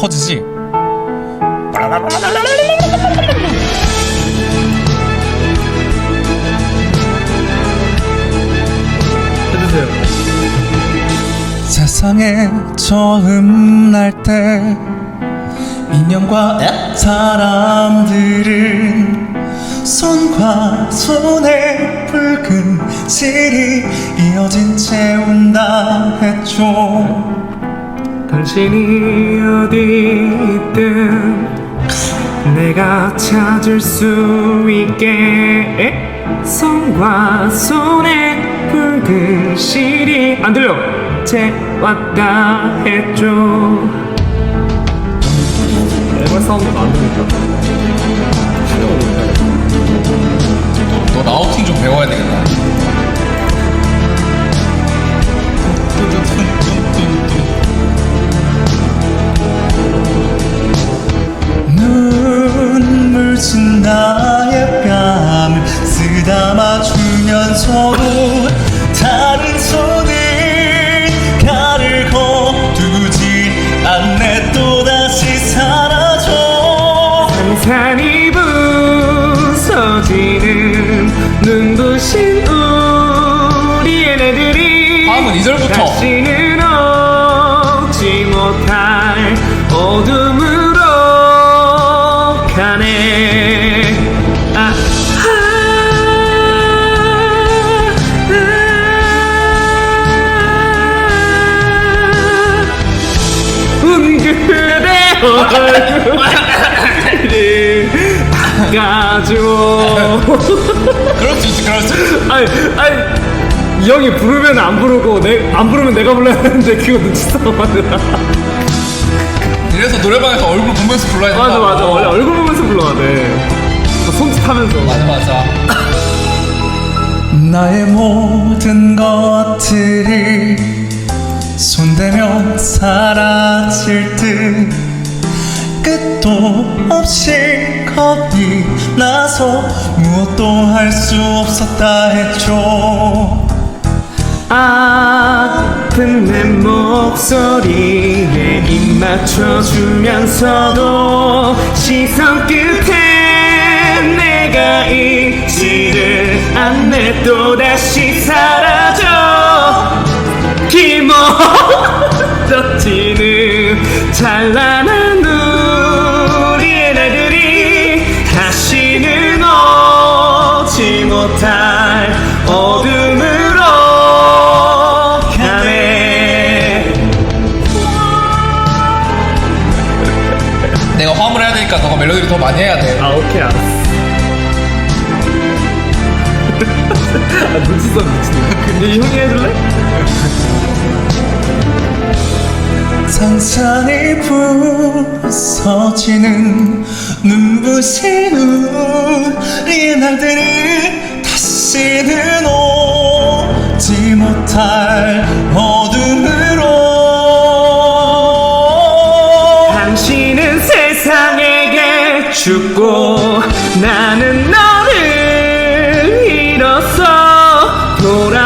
커지지. 해주세요. 세상에 처음 날 때 인연과 사람들은 손과 손에 붉은 실이 이어진 채 온다 했죠 당신이 어디 있든 내가 찾을 수 있게. 손과 손에 붉은 실이 안 들려. 제 왔다 했죠. 에바 사운드가 안 들리니 진 나의 뺨을 쓰다마 주면서도 다른 손을 가르고 두지 않네. 또다시 사라져. 산산이 부서지는 눈부신 우리 애네들이 다음은 2절부터. 다시는 오지 못할 어둠으로 가네 얼굴을 닦아줘 그럴 수 있지 그럴 수 있지 아니 아니 이 형이 부르면 안 부르고 내 안 부르면 내가 불러야 되는데 그거 눈치 싸움 하느라 이래서 노래방에서 얼굴 보면서 불러야 된다 맞아 맞아 원래 얼굴 보면서 불러야 돼또 손짓하면서 맞아 맞아 나의 모든 것들이 손대면 사라질 듯 끝도 없이 겁이 나서 무엇도 할 수 없었다 했죠. 아픈 내 목소리에 입 맞춰주면서도 시선 끝에 내가 있지를 않네 또다시 사라져. 기모졌지는 찬란 멜로디를 더 많이 해야 돼 아 오케이 알았어. 아 눈치 써 눈치 이 형이 해줄래? 산산이 부서지는 눈부신 우리의 날들이 다시는 오지 못할 죽고 나는 너를 잃었어. 돌아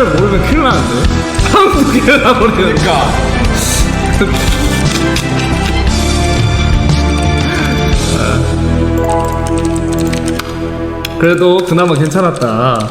박자를 모르면 큰일 나는데. 한두 개를 나버리는 그러니까. 그래도 그나마 괜찮았다